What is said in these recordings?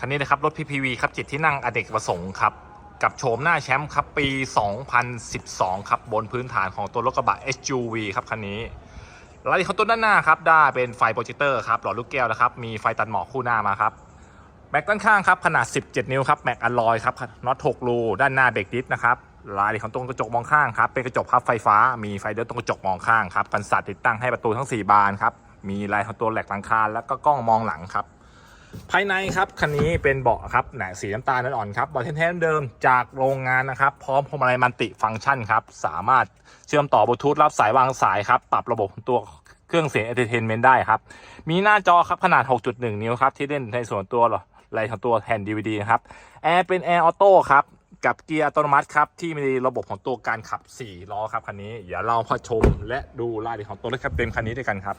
คันนี้นะครับรถ PPV ครับจิตที่นั่งอเนกประสงค์ครับกับโฉมหน้าแชมป์ครับปี 2012 ครับบนพื้นฐานของตัวรถกระบะ SUV ครับคันนี้รายละเอียดของตัวด้านหน้าครับได้เป็นไฟโปรเจคเตอร์ครับหลอดลูกแก้วนะครับมีไฟตัดหมอกคู่หน้ามาครับแม็กด้านข้างครับขนาด 17 นิ้วครับแม็กอลลอยครับน็อต6รูด้านหน้าเบรกดิสนะครับรายละเอียดของตรงกระจกมองข้างครับเป็นกระจกพับไฟฟ้า มีไฟเดินตรงกระจกมองข้างครับกันสัตว์ติดตั้งให้ประตูทั้ง 4 บานครับมีลายของตัวแหลกหลังคาแล้วก็กล้องมองหลังครับ ภายในครับคันนี้เป็นเบาะครับแหนสีน้ำตาลนั้นอ่อนครับเบาะแท้ๆเดิมจากโรงงานนะครับ พร้อมพวงมาลัยมันติฟังก์ชันครับ สามารถเชื่อมต่อบลูทูธรับสายวางสายครับ ปรับระบบตัวเครื่องเสียงเอนเตอร์เทนเมนต์ได้ครับ มีหน้าจอครับขนาด 6.1 นิ้วครับ ที่เล่นในส่วนตัวหรอะไรของตัวแผ่น DVD นะครับแอร์เป็นแอร์ออโต้ครับกับเกียร์อัตโนมัติครับที่มีระบบของตัวการขับ 4 ล้อครับคันนี้เดี๋ยวเรามาชมและดูรายละเอียดของตัวรถครับเต็มคันนี้ด้วยกันครับ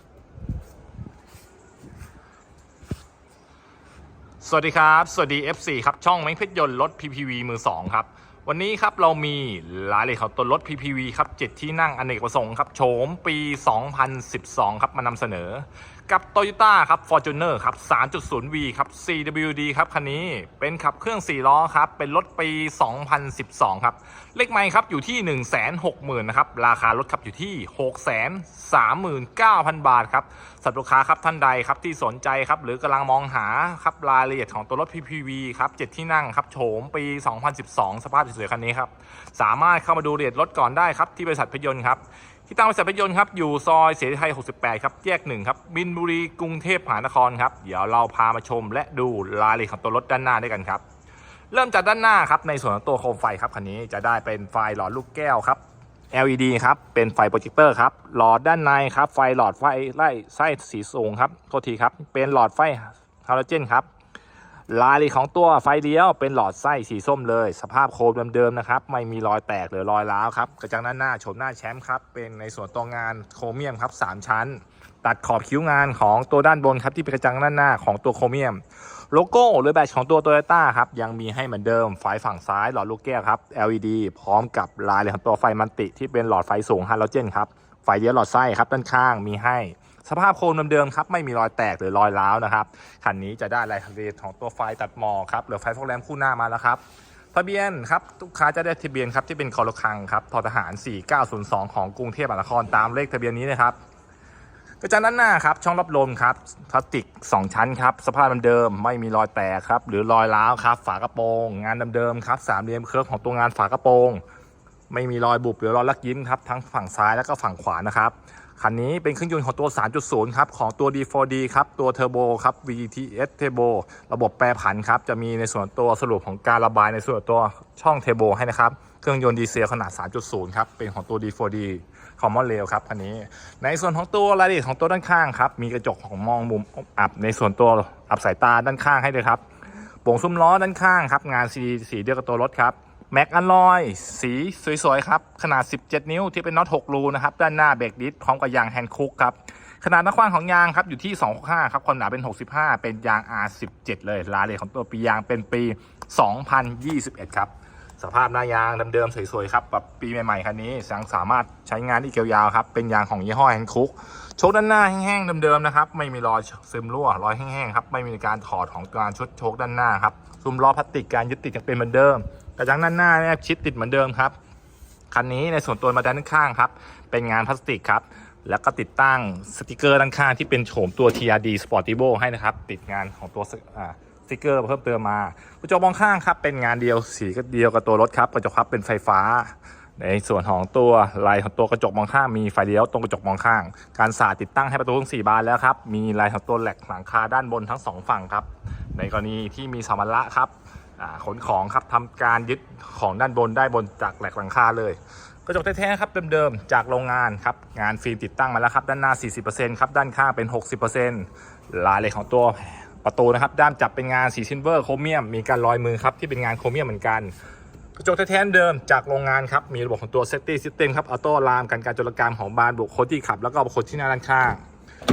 สวัสดีครับ สวัสดี FC ครับ ช่องแมงเพชรยนต์รถ PPV มือ 2 ครับ วันนี้ครับเรามีรายละเอียดของตัวรถ PPV ครับ 7 ที่นั่งอเนกประสงค์ครับ โฉมปี 2012 ครับ มานำเสนอ กับ Toyota ครับ Fortuner ครับ 3.0V ครับ CWD ครับคันนี้เป็นขับเครื่อง 4 ล้อครับ เป็นรถปี 2012 ครับ เลขไมค์ครับอยู่ที่ 160,000นะครับ ราคารถครับอยู่ที่ 639,000 บาทครับสำหรับลูกค้าครับท่านใดครับที่สนใจครับ หรือกำลังมองหาครับรายละเอียดของตัวรถ PPV ครับ 7 ที่นั่งครับโฉมปี 2012 สภาพสวยๆคันนี้ครับ สามารถเข้ามาดูรายละเอียดรถก่อนได้ครับที่บริษัทพยนต์ครับ ที่ตั้งบริษัทพยนต์ครับ อยู่ซอยเสรีไทย 68 ครับ แยกหนึ่งครับ มินบุรี กรุงเทพมหานครครับ เดี๋ยวเราพามาชมและดูรายละเอียดของตัวรถด้านหน้าด้วยกันครับ เริ่มจากด้านหน้าครับ ในส่วนของตัวโคมไฟครับ คันนี้จะได้เป็นไฟหลอดลูกแก้วครับ LED ครับ เป็นไฟโปรเจคเตอร์ครับ หลอดด้านในครับ ไฟหลอดไฟไล่ไส้สีสูงครับ โทษทีครับ เป็นหลอดไฟฮาโลเจนครับ รายลีของตัวไฟเลี้ยวเป็นหลอดไส้สีส้มเลย สภาพโคมเดิมๆนะครับ ไม่มีรอยแตกหรือรอยร้าวครับกระจังด้านหน้าโฉมหน้าแชมป์ครับ เป็นในส่วนตัวงานโครเมียมครับ 3 ชั้น ตัดขอบคิ้วงานของตัวด้านบนครับที่เป็นกระจังด้านหน้าของตัวโครเมียม โลโก้หรือแบตของตัว Toyota ครับยังมีให้เหมือนเดิมไฟฝั่งซ้ายหลอดลูกแก้วครับ LED พร้อมกับลายลยของตัวไฟมันติที่เป็นหลอดไฟสูงฮาโลเจนครับไฟเลี้ยวหลอดไส้ครับด้านข้างมีให้ สภาพโครงเดิมๆครับไม่มีรอยแตกหรือรอยร้าวนะครับคันนี้จะได้รายละเอียดของตัวไฟตัดหมอกครับหรือไฟฟอกแรมคู่หน้ามาแล้วครับทะเบียนครับลูกค้าจะได้ทะเบียนครับที่เป็นคอลคังครับททหาร 4902 ของกรุงเทพมหานครตามเลขทะเบียนนี้นะครับกระจังด้านหน้าครับช่องรับลมครับพลาสติก 2 ชั้นครับสภาพเดิมไม่มีรอยแตกครับหรือรอยร้าวครับฝากระโปรง งานเดิมๆครับสามเหลี่ยมเคิร์ฟของตัวงานฝากระโปรง ไม่มีรอยบุบหรือรอยลักยิ้มครับทั้งฝั่งซ้ายแล้วก็ฝั่งขวานะครับ คันนี้เป็นเครื่องยนต์ของตัว 3.0 ครับ ของตัว D4D ครับ ตัวเทอร์โบครับ VTS Turbo ระบบแปรผันครับ จะมีในส่วนตัวสรุปของการระบายในส่วนตัวช่องเทอร์โบให้นะครับ เครื่องยนต์ดีเซลขนาด 3.0 ครับ เป็นของตัว D4D คอมมอนเรลครับคันนี้ ในส่วนของตัวรายละเอียดของตัวด้านข้างครับ มีกระจกของมองมุมอับในส่วนตัวอับสายตาด้านข้างให้เลยครับโป่งซุ้มล้อด้านข้างครับ งานสีสีเดียวกับตัวรถครับ แม็กอัลลอยสีสวยๆ ครับ ขนาด 17 นิ้วที่เป็นน็อต6รูนะครับ ด้านหน้าเบรกดิสพร้อมกับยางแฮนด์คุกครับ ขนาดหน้ากว้างของยางครับ อยู่ที่ 265 ครับ ความหนาเป็น 65 เป็นยาง R17 เลยรายละเอียดของตัวปียางเป็นปี 2021 ครับ สภาพหน้ายางเดิมๆสวยๆ ครับแบบปีใหม่ๆ คันนี้ยังสามารถใช้งานได้เกี่ยวยาวครับ เป็นยางของยี่ห้อแฮนด์คุกโชคด้านหน้าแห้งๆเดิมๆนะครับไม่มีรอยซึมรั่วรอยแห้งๆครับไม่มีการถอดของการชุดโชคด้านหน้าครับซุ้มล้อพลาสติกการยึดติดยังเป็นเหมือนเดิม กระจังด้านหน้าเนี่ยชิดติดเหมือนเดิมครับ คันนี้ในส่วนตัวมาด้านข้างครับ เป็นงานพลาสติกครับ แล้วก็ติดตั้งสติกเกอร์ด้านข้างที่เป็นโฉมตัว TRD Sportivo ให้นะครับ ติดงานของตัวสติกเกอร์เพิ่มเติมมากระจกมองข้างครับ เป็นงานเดียวสีก็เดียวกับตัวรถครับ กระจกครับเป็นไฟฟ้า ในส่วนของตัวลายของตัวกระจกมองข้างมีไฟเลี้ยวตรงกระจกมองข้าง การสาดติดตั้งให้ประตูทั้ง4บานแล้วครับ มีลายของตัวแหลกหลังคาด้านบนทั้งสองฝั่งครับ ในกรณีที่มีสัมภาระครับ ขนของครับทำการยึดของด้านบนได้บนจากแหลกหลังคาเลย กระจกแท้ๆครับเดิมๆจากโรงงานครับงานฟิล์มติดตั้งมาแล้วครับด้านหน้า 40%ครับด้านข้างเป็น 60%ลายเลยของตัวประตูนะครับด้ามจับเป็นงานสีซิลเวอร์โครเมียมมีการลอยมือครับที่เป็นงานโครเมียมเหมือนกันกระจกแท้ๆเดิมจากโรงงานครับมีระบบของตัวเซฟตี้ซิสเต็มครับออโต้ลามกันการจรกรรของบานบุคคลที่ขับ แล้วก็บุคคลที่หน้าด้านข้าง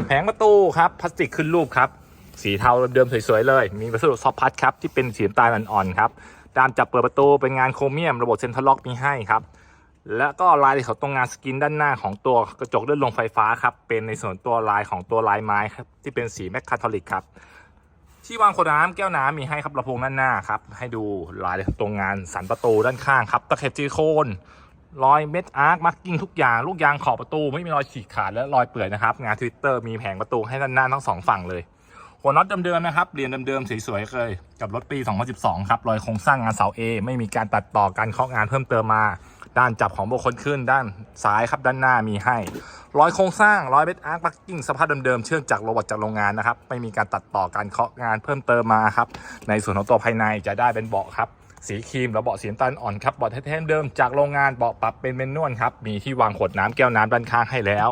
แผงประตูครับพลาสติกขึ้นรูปครับ สีเทาเดิมๆสวยๆเลย มีวัสดุซอฟต์พัดครับที่เป็นสีน้ำตาลอ่อนๆครับด้ามจับเปิดประตูเป็นงานโครเมียมระบบเซ็นทรัลล็อกมีให้ครับแล้วก็ลายของตรงงานสกินด้านหน้าของตัวกระจกเลื่อนลงไฟฟ้าครับเป็นในส่วนตัวลายของตัวลายไม้ครับที่เป็นสีแมคคาทอลิกครับที่วางขวดน้ำแก้วน้ำมีให้ครับลำโพงด้านหน้าครับให้ดูลายตรงงานสันประตูด้านข้างครับตะเข็บซิลิโคนรอยเม็ดอาร์คมาร์กิ้งทุกอย่างลูกยางขอบประตูไม่มีรอยฉีกขาดและรอยเปื่อยนะครับงานทวิตเตอร์มีแผงประตูให้ด้านหน้าทั้งสองฝั่งเลย หัวน็อตเดิมๆนะครับเรียนเดิมๆสวยๆเลยกับรถปี 2012 ครับรอยโครงสร้างงานเสา A ไม่มีการตัดต่อการเคาะงานเพิ่มเติมมา ด้านจับของบุคคลขึ้นด้านซ้ายครับด้านหน้ามีให้รอยโครงสร้างรอยเบสอาร์คปักกิ้งสภาพเดิมๆเชื่อมจากโรบอทจากโรงงานนะครับไม่มีการตัดต่อการเคาะงานเพิ่มเติมมาครับในส่วนของตัวภายในจะได้เป็นเบาะครับสีครีมและเบาะสีน้ำตาลอ่อนครับเบาะแท้ๆเดิมจากโรงงานเบาะปรับเป็นเมนนวลครับมีที่วางขวดน้ำแก้วน้ำด้านข้างให้แล้ว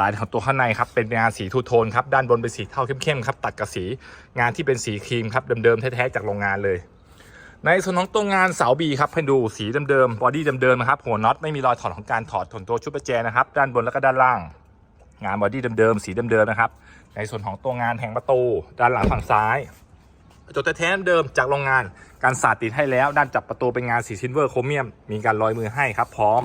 ลายของตัวข้างในครับเป็นงานสีทูโทนครับด้านบนเป็นสีเทาเข้มๆครับตัดกับสีงานที่เป็นสีครีมครับเดิมๆแท้ๆจากโรงงานเลย ในส่วนของตัวงานเสาบีครับให้ดูสีเดิมๆบอดี้เดิมๆนะครับหัวน็อตไม่มีรอยถอดของการถอดถอนตัวชุดประแจนะครับด้านบนแล้วก็ด้านล่าง งานบอดี้เดิมๆสีเดิมๆนะครับในส่วนของตัวงานแผงประตู ด้านหลังฝั่งซ้ายจกแท้ๆเดิมจากโรงงานการสาดติดให้แล้ว ด้านจับประตูเป็นงานสีซิลเวอร์โครเมียม มีการลอยมือให้ครับ พร้อม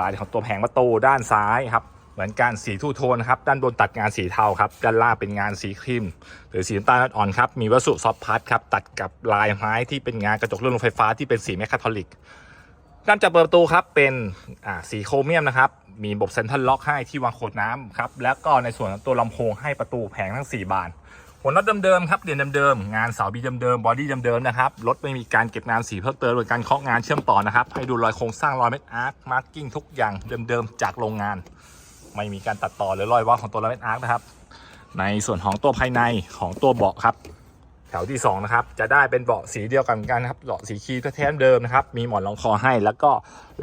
ลายของตัวแผงประตูด้านซ้ายครับ เหมือนการสีทูโทนครับด้านบนตัดงานสีเทาครับด้านล่างเป็นงานสีครีมหรือสีน้ำตาลอ่อนครับมีวัสดุซอฟต์พาร์ทครับตัดกับลายไม้ที่เป็นงานกระจกเลื่อนลมไฟฟ้าที่เป็นสีแมคคาทอลิกการจับประตูครับเป็นสีโครเมียมนะครับมีระบบเซ็นทรัลล็อกให้ที่วางขวดน้ำครับแล้วก็ในส่วนตัวลำโพงให้ประตูแผงทั้ง 4 บานหัวน็อตเดิมๆครับเหรียญเดิมๆงานเสาบีเดิมๆบอดี้เดิมๆนะครับรถไม่มีการเก็บงานสีเพิ่มเติมหรือการเคาะงานเชื่อมต่อนะครับให้ดูรอยโครงสร้างรอยเม็ดอาร์คมาร์กิ้งทุกอย่างเดิมๆจากโรงงาน ไม่มีการตัดต่อหรือรอยว่าวของตัวรอยเม็ดอาร์คนะครับ ในส่วนของตัวภายในของตัวเบาะครับ แถวที่2นะครับจะได้เป็นเบาะสีเดียวกันกันะครับเบาะสีครีมแท้เดิมนะครับ มีหมอนรองคอให้แล้วก็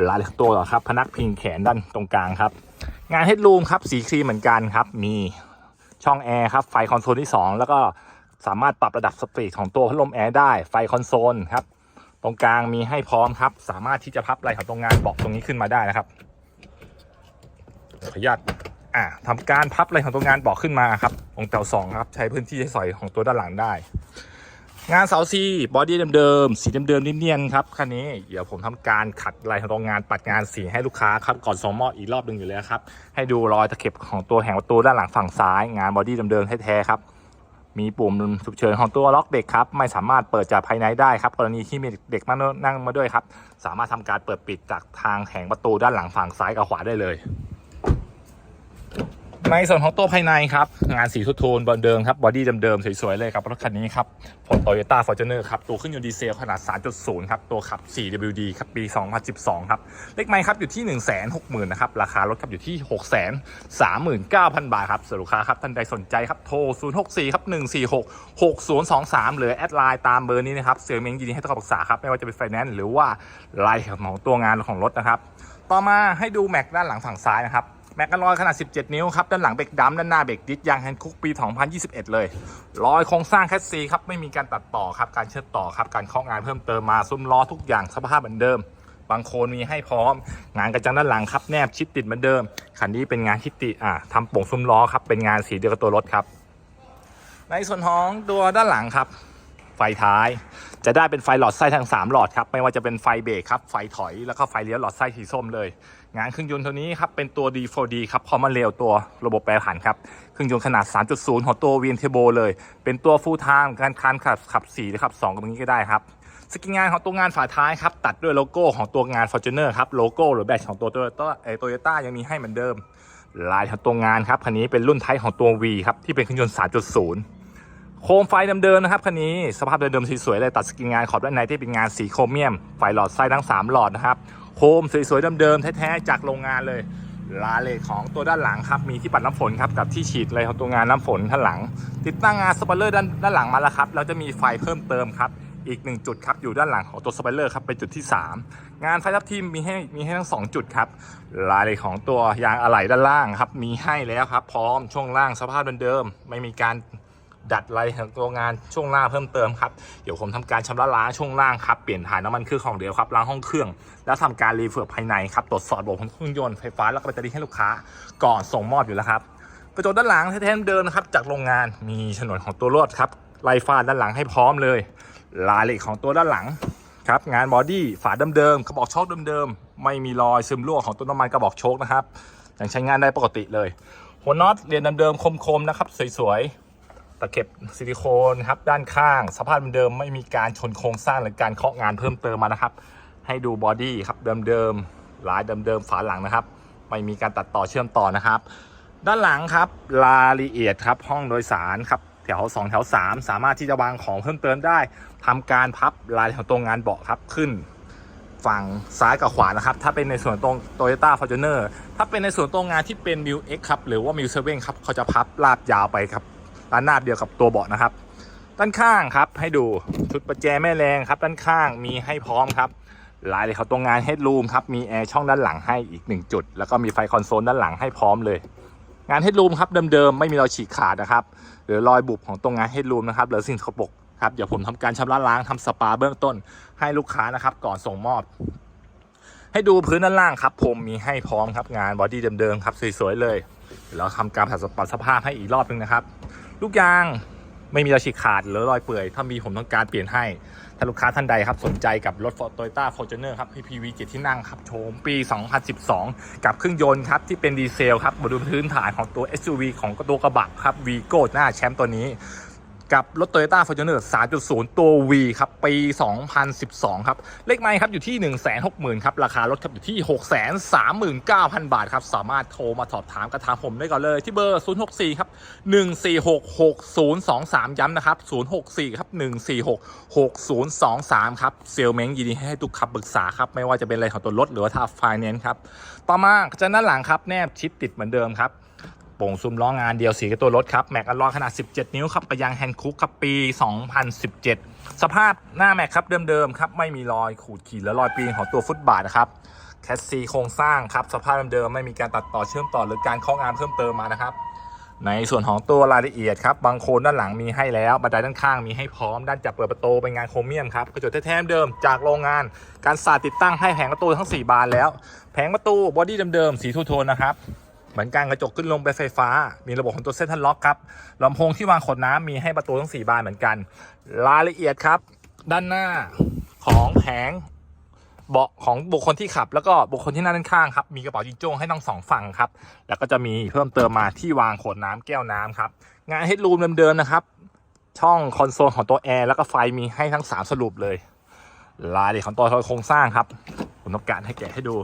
ลายตัวครับพนักพิงแขนด้านตรงกลางครับ งานเฮดรูมครับสีครีมเหมือนกันครับ มีช่องแอร์ครับไฟคอนโซลที่ 2 แล้วก็สามารถปรับระดับสปีดของตัวพัดลมแอร์ได้ไฟคอนโซลครับ ตรงกลางมีให้พร้อมครับ สามารถที่จะพับไหล่ของตรงงานเบาะตรงนี้ขึ้นมาได้นะครับ ขออนุญาตอ่าทำการพับอะไรของตัวงานบอกขึ้นมาครับตรงแถวสองครับใช้พื้นที่ใช้สอยของตัวด้านหลังได้ งานเสาซีบอดี้เดิมๆสีเดิมๆเนียนๆครับคันนี้เดี๋ยวผมทำการขัดลายของตัวงานปัดงานสีให้ลูกค้าครับก่อนส่งมอบอีกรอบหนึ่งอยู่แล้วครับให้ดูรอยตะเข็บของตัวแหงประตูด้านหลังฝั่งซ้าย งานบอดี้เดิมๆแท้ๆครับมีปุ่มฉุกเฉินของตัวล็อกเด็กครับ ไม่สามารถเปิดจากภายในได้ครับ กรณีที่มีเด็กมานั่งมาด้วยครับ สามารถทำการเปิดปิดจากทางแหงประตูด้านหลังฝั่งซ้ายกับขวาได้เลย ในส่วนของตัวภายในครับ งานสีทุโทนบนเดิมครับบอดี้เดิมๆสวยๆเลยครับรถคันนี้ครับผลโตโยต้าฟอร์จูเนอร์ครับตัวขึ้นยนต์ดีเซลขนาด 3.0 ครับ ตัวขับ 4WD ครับปี 2012 ครับ เลขไมค์ครับอยู่ที่ 160,000นะครับ ราคารถครับอยู่ที่ 639,000 บาทครับสำหรับลูกค้าครับท่านใดสนใจครับโทร 064 ครับ 146 6023 หรือแอดไลน์ตามเบอร์นี้นะครับเสือเมงยินดีให้ทุกคำปรึกษาครับไม่ว่าจะเป็นไฟแนนซ์หรือว่าลายของตัวงานของรถนะครับต่อมาให้ดูแม็กด้านหลังฝั่งซ้ายนะครับ แม็กกันลอยขนาด 17 นิ้วครับ ด้านหลังเบรกดัมด้านหน้าเบรกดิสยางแฮนด์คุกปี 2021 เลยรอยโครงสร้างแคสซีครับ ไม่มีการตัดต่อครับ การเชื่อมต่อครับ การเคางานเพิ่มเติมมาซุ้มล้อทุกอย่างสภาพเหมือนเดิม บางโคนมีให้พร้อม งานกระจังด้านหลังครับแนบชิดติดเหมือนเดิม คันนี้เป็นงานที่ติดอ่าทำโป่งซุ้มล้อครับ เป็นงานสีเดียวกับตัวรถครับ ในส่วนของตัวด้านหลังครับ ไฟท้าย จะได้เป็นไฟหลอดไส้ทั้ง3หลอดครับไม่ว่าจะเป็นไฟเบรกครับไฟถอยแล้วก็ไฟเลี้ยวหลอดไส้สีส้มเลย งานเครื่องยนต์ตัวนี้ครับเป็นตัว D4D ครับคอมมานเรลตัวระบบแปรผันครับเครื่องยนต์ขนาด 3.0 ของตัว v n t u r b o เลย เป็นตัว full time การคันขับขับ4หรือขับ2ตรงนี้ก็ได้ครับสกินงานของตัวงานฝาท้ายครับตัดด้วยโลโก้ของตัวงาน Fortuner ครับโลโก้หรือแบตของตัว Toyota เอโตโยต้ายังมีให้เหมือนเดิมลายของตัวงานครับคันนี้เป็นรุ่นไทยของตัว V ครับที่เป็นเครื่องยนต์ 3.0 โคมไฟเดิมๆนะครับคันนี้สภาพเดิมๆสวยๆเลยตัดสกินงานขอบด้านในที่เป็นงานสีโครเมียม ไฟหลอดไส้ทั้ง 3 หลอดนะครับโคมสวยๆเดิมๆแท้ๆจากโรงงานเลยลาเลของตัวด้านหลังครับมีที่ปัดน้ำฝนครับกับที่ฉีดอะไรของตัวงานน้ำฝนข้างหลัง ติดตั้งงานสปอยเลอร์ด้านด้านหลังมาแล้วครับแล้วจะมีไฟเพิ่มเติมครับอีกหนึ่งจุดครับอยู่ด้านหลังของตัวสปอยเลอร์ครับเป็นจุดที่ 3 งานไฟทับทิมมีให้มีให้ทั้ง 2 จุดครับลายเลยของตัวยางอะไหล่ด้านล่างครับมีให้แล้วครับพร้อมช่วงล่างสภาพเดิมๆไม่มีการ ดัดอะไรของตัวงานช่วงล่างเพิ่มเติมครับเดี๋ยวผมทำการชำระล้างช่วงล่างครับเปลี่ยนถ่ายน้ำมันเครื่องของเดียวครับล้างห้องเครื่อง แล้วทำการรีเฟิร์บภายในครับตรวจสอบระบบเครื่องยนต์ไฟฟ้าแล้วก็แบตเตอรี่ให้ลูกค้าก่อนส่งมอบอยู่แล้วครับกระจกด้านหลังแท้ๆเดิมนะครับจากโรงงานมีฉนวนของตัวรถครับไล่ฟ้าด้านหลังให้พร้อมเลย ลายเหล็กของตัวด้านหลังครับงานบอดี้ฝาเดิมๆกระบอกโชคเดิมๆไม่มีรอยซึมรั่วของตัวน้ำมันกระบอกโชคนะครับยังใช้งานได้ปกติเลย หัวน็อตเรียนเดิมๆคมๆนะครับสวยๆ ตะเข็บซิลิโคนครับด้านข้าง สภาพเดิมไม่มีการชนโครงสร้างหรือการเคาะงานเพิ่มเติมมานะครับ ให้ดูบอดี้ครับเดิมๆลายเดิมๆฝาหลังนะครับ ไม่มีการตัดต่อเชื่อมต่อนะครับ ด้านหลังครับรายละเอียดครับห้องโดยสารครับแถว2แถว3 สามารถที่จะวางของเพิ่มเติมได้ทำการพับลายของตัวงานเบาะครับขึ้น ฝั่งซ้ายกับขวานะครับ ถ้าเป็นในส่วนตรง Toyota Fortuner ถ้าเป็นในส่วนตรงงานที่เป็น m ิ X ครับหรือว่า m ิ7ครับเขาจะพับลาดยาวไปครับ ด้านหน้าเดียวกับตัวเบาะนะครับ ด้านข้างครับให้ดูชุดประแจแม่แรงครับ ด้านข้างมีให้พร้อมครับลายเลยเขาตรงงานเฮด o ูมครับมีแอร์ช่องด้านหลังให้อีก 1 จุด แล้วก็มีไฟคอนโซลด้านหลังให้พร้อมเลย งานเฮด o ูมครับเดิมๆไม่มีรอยฉีกขาดนะครับหรือรอยบุบของตรงงานเฮด o ูมนะครับหรือสิ่งสกปรกครับเดี๋ยวผมทำการชำระล้างทำสปาเบื้องต้นให้ลูกค้านะครับ ก่อนส่งมอบ ให้ดูพื้นด้านล่างครับผมมีให้พร้อมครับงานบอดี้เดิมๆครับสวยๆเลยเดี๋ยวเราทำการผัดสปรับสภาพให้อีกรอบนึงนะครับ ลูกยางไม่มีรอยฉีกขาดหรือรอยเปื่อย ถ้ามีผมต้องการเปลี่ยนให้ ถ้าลูกค้าท่านใดครับสนใจกับรถ Toyota Fortuner ครับ PPV 7ที่นั่งครับโฉมปี 2012 กับเครื่องยนต์ครับ ที่เป็นดีเซลครับบนพื้นฐานของตัว SUV ของตัวกระบะครับ Vigo หน้าแชมป์ตัวนี้ กับรถ Toyota Fortuner 3.0 ตัว V ครับ ปี 2012 ครับ เลขไมล์ครับ อยู่ที่ 160,000 ครับ ราคารถครับ อยู่ที่ 639,000 บาทครับ สามารถโทรมาสอบถามกระทางผมได้ก่อนเลยที่เบอร์ 064 ครับ 1466023 ย้ำนะครับ 064 ครับ 1466023 ครับ เซลเม้งยินดีให้ทุกคำปรึกษาครับ ไม่ว่าจะเป็นอะไรของตัวรถหรือว่าถ้าไฟแนนซ์ครับ ต่อมาจะด้านหลังครับ แนบชิปติดเหมือนเดิมครับ โป่งซุ้มล้องานเดียวสีกับตัวรถครับ แม็กอลลอยขนาด 17 นิ้วครับกระยางแฮนด์คุกครับปี 2017 สภาพหน้าแม็กครับเดิมๆครับไม่มีรอยขูดขีดและรอยปีนของตัวฟุตบาทนะครับแคสซีโครงสร้างครับสภาพเดิมๆไม่มีการตัดต่อเชื่อมต่อหรือการเคาะงานเพิ่มเติมมานะครับ ในส่วนของตัวรายละเอียดครับบางโคนด้านหลังมีให้แล้วบันไดด้านข้างมีให้พร้อมด้านจับเปิดประตูเป็นงานโครเมียมครับกระจกแท้ๆเดิมจากโรงงาน การสาดติดตั้งให้แผงประตูทั้ง 4 บานแล้ว แผงประตูบอดี้เดิมๆสีทูโทนนะครับ เหมือนกันกระจกขึ้นลงเป็นไฟฟ้า มีระบบของตัวเซ็นทรัลล็อกครับลำโพงที่วางขวดน้ำมีให้ประตูทั้ง 4 บานเหมือนกัน รายละเอียดครับ ด้านหน้าของแผงเบาะของบุคคลที่ขับ แล้วก็บุคคลที่นั่งด้านข้างครับ มีกระเป๋าจิงโจ้งให้ทั้งสองฝั่งครับ แล้วก็จะมีเพิ่มเติมมาที่วางขวดน้ำแก้วน้ำครับ งานเฮดรูมเดิมๆนะครับ ช่องคอนโซลของตัวแอร์แล้วก็ไฟมีให้ทั้ง 3 สรุปเลย รายละเอียดของตัวโครงสร้างครับ ผมต้องการให้แกะให้ดู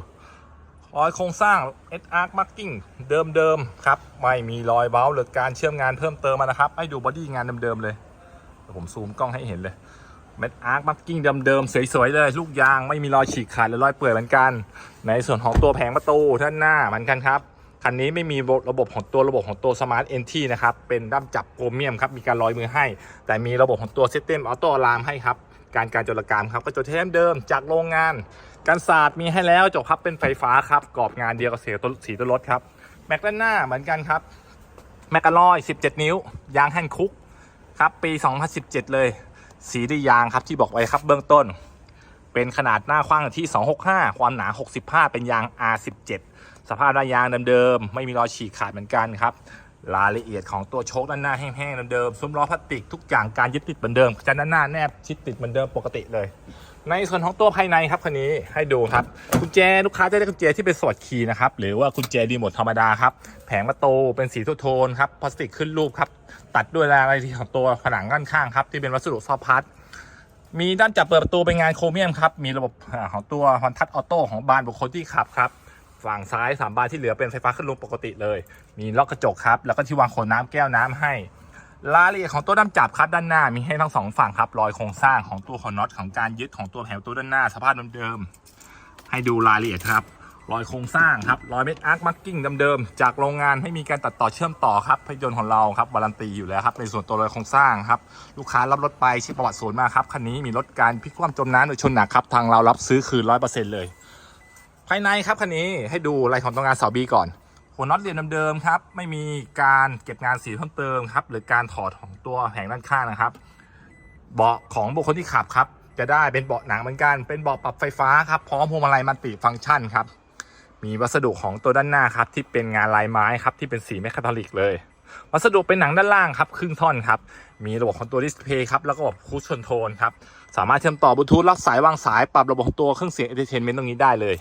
รอยโครงสร้าง S Arc Marking เดิมๆครับ ไม่มีรอยเบ้าหรือการเชื่อมงานเพิ่มเติมมานะครับ ให้ดูบอดี้งานเดิมๆเลยผมซูมกล้องให้เห็นเลยเม็ดอาร์คมาร์กิ้งเดิมๆสวยๆเลย ลูกยางไม่มีรอยฉีกขาดหรือรอยเปื่อยเหมือนกัน ในส่วนของตัวแผงประตูด้านหน้าเหมือนกันครับ คันนี้ไม่มีระบบของตัวระบบของตัว Smart Entry นะครับ เป็นด้ามจับโครเมียมครับ มีการลอยมือให้ แต่มีระบบของตัว System Auto Alarm ให้ครับ การการจดรกรรมครับ ก็จดเทมเดิมจากโรงงานการศาสาดมีให้แล้วจบครับเป็นไฟฟ้าครับกรอบงานเดียวกับเสียตัวสีตัวรถครับแม็กด้านหน้าเหมือนกันครับแมกกาลอย 17 นิ้ว ยางแฮนคุกครับปี 2017 เลย สีด้ยางครับที่บอกไว้ครับเบื้องต้น เป็นขนาดหน้าขว้างที่ 265 ความหนา 65 เป็นยาง R17 สภาพหน้ายางเดิมๆไม่มีรอยฉีกขาดเหมือนกันครับ รายละเอียดของตัวโชคด้านหน้าแห้งๆเดิมๆซุ้มล้อพลาสติกทุกอย่างการยึดติดเหมือนเดิมจานด้านหน้าแนบชิดติดเหมือนเดิมปกติเลย ในส่วนของตัวภายในครับคันนี้ให้ดูครับกุญแจลูกค้าจะได้กุญแจที่เป็นสอดคีย์นะครับหรือว่ากุญแจรีโมทธรรมดาครับแผงประตูเป็นสีโทนครับพลาสติกขึ้นรูปครับตัดด้วยลายที่ของตัวผนังด้านข้างครับที่เป็นวัสดุซอฟพาร์ทมีด้านจับเปิดประตูเป็นงานโครเมียมครับมีระบบของตัวฮอนทัชออโต้ของบานบุคคลที่ขับครับ ฝั่งซ้ายสามบานที่เหลือเป็นไฟฟ้าขึ้นลงปกติเลย มีล็อกกระจกครับ แล้วก็ที่วางขวดน้ำแก้วน้ำให้รายละเอียดของตัวด้ามจับครับด้านหน้ามีให้ทั้งสองฝั่งครับรอยโครงสร้างของตัวของน็อตของการยึดของตัวแผงตัวด้านหน้าสภาพเดิมๆให้ดูรายละเอียดครับรอยโครงสร้างครับรอยเม็ดอาร์คมาร์กิ้งเดิมๆจากโรงงานไม่มีการตัดต่อเชื่อมต่อครับพยนต์ของเราครับวารันตีอยู่แล้วครับในส่วนตัวรอยโครงสร้างครับลูกค้ารับรถไปเช็คประวัติศูนย์มาครับคันนี้มีรถการพลิกคว่ำจมน้ำหรือชนหนักครับทางเรารับซื้อคืนร้อยเปอร์เซ็นต์เลย ภายในครับคันนี้ให้ดูลายของตัวงานเสาบีก่อน หัวน็อตเรียมเดิมๆครับ ไม่มีการเก็บงานสีเพิ่มเติมครับ หรือการถอดของตัวแผงด้านข้างนะครับ เบาะของบุคคลที่ขับครับ จะได้เป็นเบาะหนังเหมือนกัน เป็นเบาะปรับไฟฟ้าครับ พร้อมพวงมาลัยมัลติฟังก์ชันครับ มีวัสดุของตัวด้านหน้าครับ ที่เป็นงานลายไม้ครับ ที่เป็นสีแมคคาทอลิกเลย วัสดุเป็นหนังด้านล่างครับ ครึ่งท่อนครับ มีระบบของตัวดิสเพย์ครับ แล้วก็ระบบคูชคอนโทรลครับ สามารถเชื่อมต่อบลูทูธรับสายวางสาย ปรับระบบของตัวเครื่องเสียงเอนเตอร์เทนเมนต์ตรงนี้ได้เลย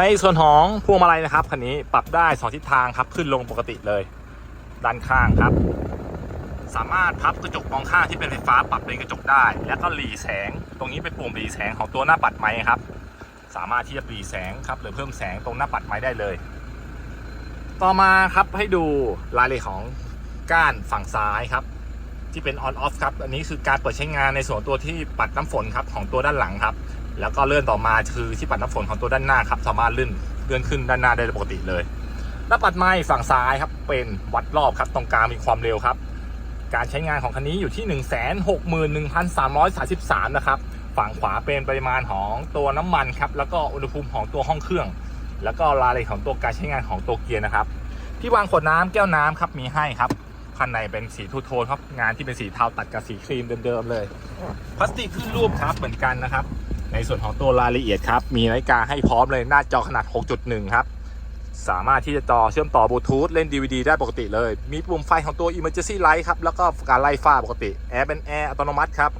ในส่วนของพวงมาลัยนะครับคันนี้ปรับได้ 2 ทิศทางครับขึ้นลงปกติเลย ด้านข้างครับ สามารถพับกระจกมองข้างที่เป็นไฟฟ้าปรับเป็นกระจกได้ แล้วก็หลีแสง ตรงนี้เป็นปุ่มหลีแสงของตัวหน้าปัดไม้ครับ สามารถที่จะหลีแสงครับหรือเพิ่มแสงตรงหน้าปัดไม้ได้เลย ต่อมาครับให้ดูรายละเอียดของก้านฝั่งซ้ายครับ ที่เป็น on off ครับอันนี้คือการเปิดใช้งานในส่วนตัวที่ปัดน้ำฝนครับของตัวด้านหลังครับ แล้วก็เลื่อนต่อมาคือที่ปัดน้ำฝนของตัวด้านหน้าครับสามารถเลื่อนเลื่อนขึ้นด้านหน้าได้ปกติเลยหน้าปัดไม้ฝั่งซ้ายครับเป็นวัดรอบครับตรงกลางมีความเร็วครับ การใช้งานของคันนี้อยู่ที่ 161,333นะครับฝั่งขวาเป็นปริมาณของตัวน้ำมันครับแล้วก็อุณหภูมิของตัวห้องเครื่อง แล้วก็รายละเอียดของตัวการใช้งานของตัวเกียร์นะครับที่วางขวดน้ำแก้วน้ำครับมีให้ครับข้างในเป็นสีทูโทนครับงานที่เป็นสีเทาตัดกับสีครีมเดิมๆเลย พลาสติกขึ้นรูปครับเหมือนกันนะครับ ในส่วนของตัวรายละเอียดครับ มีนาฬิกาให้พร้อมเลยหน้าจอขนาด 6.1 ครับ สามารถที่จะต่อเชื่อมต่อบลูทูธเล่น DVD ได้ปกติเลย มีปุ่มไฟของตัว Emergency Light ครับ แล้วก็การไล่ฟ้าปกติแอร์เป็นแอร์อัตโนมัติครับ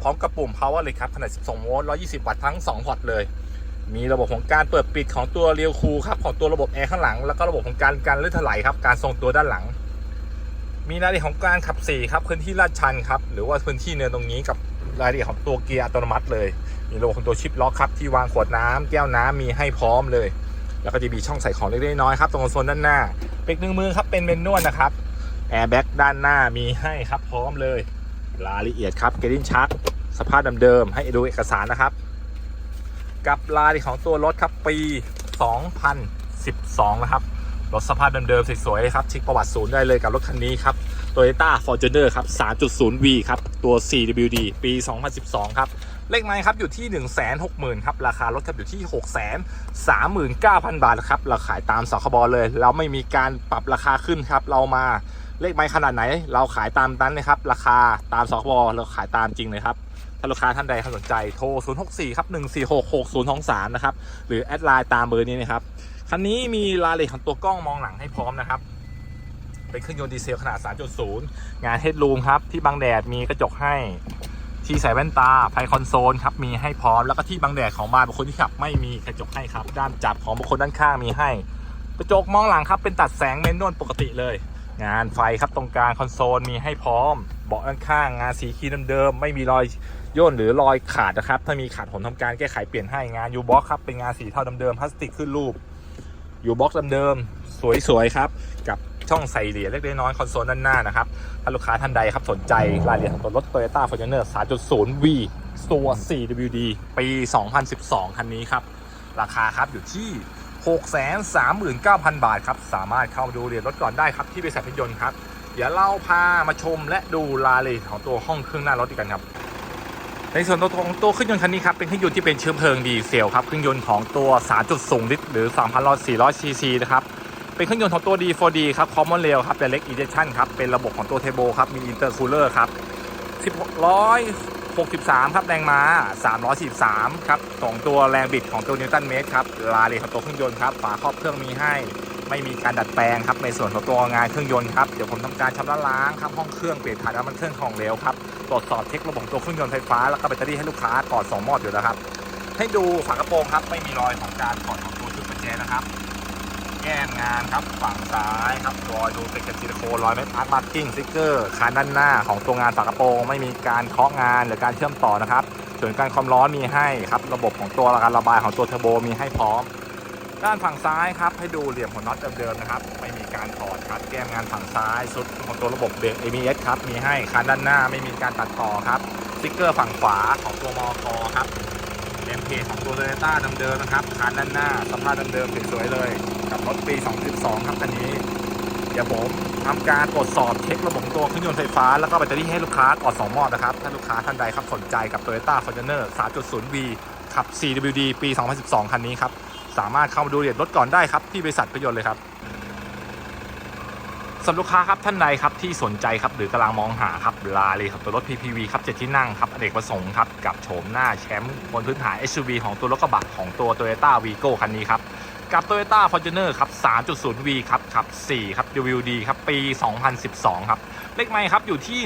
พร้อมกับปุ่ม Power เลยครับ ขนาด 12 โวลต์ 120 วัตต์ทั้ง 2 พอร์ตเลย มีระบบของการเปิดปิดของตัวเรียวคูครับของตัวระบบแอร์ข้างหลัง แล้วก็ระบบของการการลื่นถลายครับการทรงตัวด้านหลัง มีรายละเอียดของการขับสี่ครับพื้นที่ลาดชันครับหรือว่าพื้นที่เนินตรงนี้กับรายละเอียดของตัวเกียร์อัตโนมัติเลย มีระบบของตัวชิปล็อกครับที่วางขวดน้ำแก้วน้ำมีให้พร้อมเลย แล้วก็จะมีช่องใส่ของเล็กๆน้อยครับตรงโซนด้านหน้าเป็กหนึ่งมือครับเป็นเมนนวลนะครับแอร์แบ็กด้านหน้ามีให้ครับพร้อมเลยรายละเอียดครับเกดินชักสภาพเดิมๆให้ดูเอกสารนะครับ กับรายของตัวรถครับปี 2012 นะครับรถสภาพเดิมๆสวยๆครับเช็คประวัติศูนย์ได้เลยกับรถคันนี้ครับ Toyota Fortuner ครับ 3.0V ครับ ตัว 4WD ปี 2012 ครับ เลขไม้ครับอยู่ที่ 160,000ครับราคารถครับอยู่ที่ 639,000 บาทครับเราขายตามสคบเลย เราไม่มีการปรับราคาขึ้นครับ เรามาเลขไม้ขนาดไหน เราขายตามนั้นนะครับ ราคาตามสคบเราขายตามจริงเลยครับถ้าลูกค้าท่านใดสนใจโทร 064 ครับ 1466023 นะครับ หรือแอดไลน์ตามเบอร์นี้นะครับ คันนี้มีรายละเอียดของตัวกล้องมองหลังให้พร้อมนะครับ เป็นเครื่องยนต์ดีเซลขนาด 3.0 งานเฮดรูมครับ ที่บังแดดมีกระจกให้ ที่ใส่แว่นตาไฟคอนโซลครับมีให้พร้อมแล้วก็ที่บังแดดของบานบุคคลที่ขับไม่มีกระจกให้ครับ ด้านจับของบุคคลด้านข้างมีให้กระจกมองหลังครับเป็นตัดแสงเมนนวลปกติเลย งานไฟครับตรงกลางคอนโซลมีให้พร้อม เบาะด้านข้างงานสีครีมเดิมๆไม่มีรอยย่นหรือรอยขาดนะครับ ถ้ามีขาดผมทำการแก้ไขเปลี่ยนให้งานยูบ็อกครับเป็นงานสีเทาเดิมๆพลาสติกขึ้นรูปยูบ็อกเดิมๆสวยๆครับกับ ช่องใส่เหรียญเล็กน้อยคอนโซลด้านหน้านะครับ ถ้าลูกค้าท่านใดครับสนใจรายละเอียดของตัวรถ Toyota Fortuner 3.0V ตัว 4WD ปี 2012 คันนี้ครับ ราคาครับอยู่ที่ 639,000 บาทครับ สามารถเข้ามาดูเรียนรถก่อนได้ครับ ที่บริษัทรถยนต์ครับ เดี๋ยวเราพามาชมและดูรายละเอียดของตัวห้องเครื่องหน้ารถกันครับในส่วนตัวของตัวเครื่องยนต์คันนี้ครับเป็นเครื่องยนต์ที่เป็นเชื้อเพลิงดีเซลครับเครื่องยนต์ของตัว 3.0 ลิตรหรือ 3,400ซีซีนะครับ เป็นเครื่องยนต์ของตัว D4D ครับ Common Rail ครับเป็นเล็ก Injection ครับ เป็นระบบของตัวเทโบครับ มี Intercooler ครับ1663ครับแรงม้า 343 ครับของตัวแรงบิดของตัวนิวตันเมตรครับรายละเอียของตัวเครื่องยนต์ครับ ฝาครอบเครื่องมีให้ ไม่มีการดัดแปลงครับ ในส่วนของตัวงานเครื่องยนต์ครับ เดี๋ยวผมทำการชำระล้างครับห้องเครื่องเปลี่ยนถ่ายน้ำมันเครื่องของเหลวครับ ตรวจสอบเช็คระบบตัวเครื่องยนต์ไฟฟ้า แล้วก็แบตเตอรี่ให้ลูกค้าก่อนสองมอดอยู่แล้วครับ ให้ดูฝากระโปรงครับ ไม่มีรอยของการถอดของตัวชุดกุญแจนะครับ แก้งานครับฝั่งซ้ายครับรอยดูติดกับซิลิโคนรอยไม่พาร์ทมาร์กิ้งสติ๊กเกอร์คานด้านหน้าของตัวงานฝากระโปรงไม่มีการเคาะงานหรือการเชื่อมต่อนะครับส่วนการความร้อนมีให้ครับระบบของตัวการระบายของตัวเทอร์โบมีให้พร้อม ด้านฝั่งซ้ายครับให้ดูเหลี่ยมของน็อตเดิมๆนะครับไม่มีการถอดครับแก้มงานฝั่งซ้ายสุดของตัวระบบเบรก ABS ครับมีให้คันด้านหน้าไม่มีการตัดต่อครับสติ๊กเกอร์ฝั่งขวาของตัวมอกครับเอ็มเพของตัวโตโยต้าเดิมๆนะครับคันด้านหน้าสภาพเดิมๆสวยๆเลยกับรถปี 2012 ครับคันนี้ เดี๋ยวผมทำการตรวจสอบเช็คระบบตัวเครื่องยนต์ไฟฟ้า แล้วก็แบตเตอรี่ให้ลูกค้าก่อน2มอดนะครับ ถ้าลูกค้าท่านใดครับสนใจกับ Toyota Fortuner 3.0V ขับ 4WD ปี 2012 คันนี้ครับ สามารถเข้ามาดูรายละเอียดรถก่อนได้ครับ ที่บริษัทปรถยนต์เลยครับสำหรับลูกค้าครับท่านใดครับที่สนใจครับหรือกำลังมองหาครับรายละเอียดของตัวรถ PPV ครับเจ็ดที่นั่งครับอเนกประสงค์ครับกับโฉมหน้าแชมป์บนพื้นฐาน SUV ของตัวรถกระบะของตัว Toyota Vigo คันนี้ครับ กับ Toyota Fortuner ครับ 3.0V ครับขับ 4 ครับ WD ครับ ปี 2012 ครับ เลขไม้ครับ อยู่ที่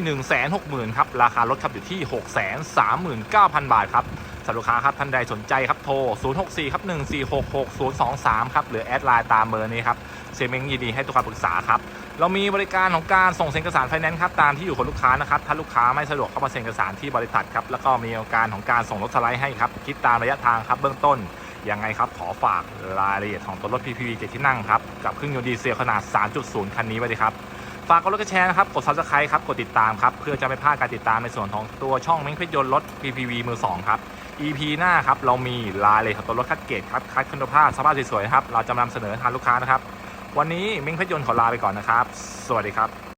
160,000ครับ ราคารถครับอยู่ที่ 639,000 บาทครับสำหรับลูกค้าครับท่านใดสนใจครับโทร 064 ครับ 1466023 ครับ หรือแอดไลน์ตามเบอร์นี้ครับเซมเม้งยินดีให้ทุกคำปรึกษาครับ เรามีบริการของการส่งเซ็นเอกสารไฟแนนซ์ครับ ตามที่อยู่ของลูกค้านะครับ ถ้าลูกค้าไม่สะดวกเข้ามาเซ็นเอกสารที่บริษัทครับ แล้วก็มีการของการส่งรถสไลด์ให้ครับ คิดตามระยะทางครับเบื้องต้น ยังไงครับขอฝากรายละเอียดของตัวรถ PPV เจ็ดที่นั่งครับ กับเครื่องยนต์ดีเซลขนาด 3.0 คันนี้ไว้เลยครับ ฝากกดไลค์กดแชร์นะครับ กด subscribe ครับ กดติดตามครับ เพื่อจะไม่พลาดการติดตามในส่วนของตัวช่องเม้งเพชรยนต์รถ PPV มือ 2 ครับ EP หน้าครับ เรามีรายละเอียดของตัวรถคัดเกรดครับ คัดคุณภาพสภาพสวยๆครับ เราจะนำเสนอทางลูกค้านะครับ วันนี้เม้งเพชรยนต์ขอลาไปก่อนนะครับ สวัสดีครับ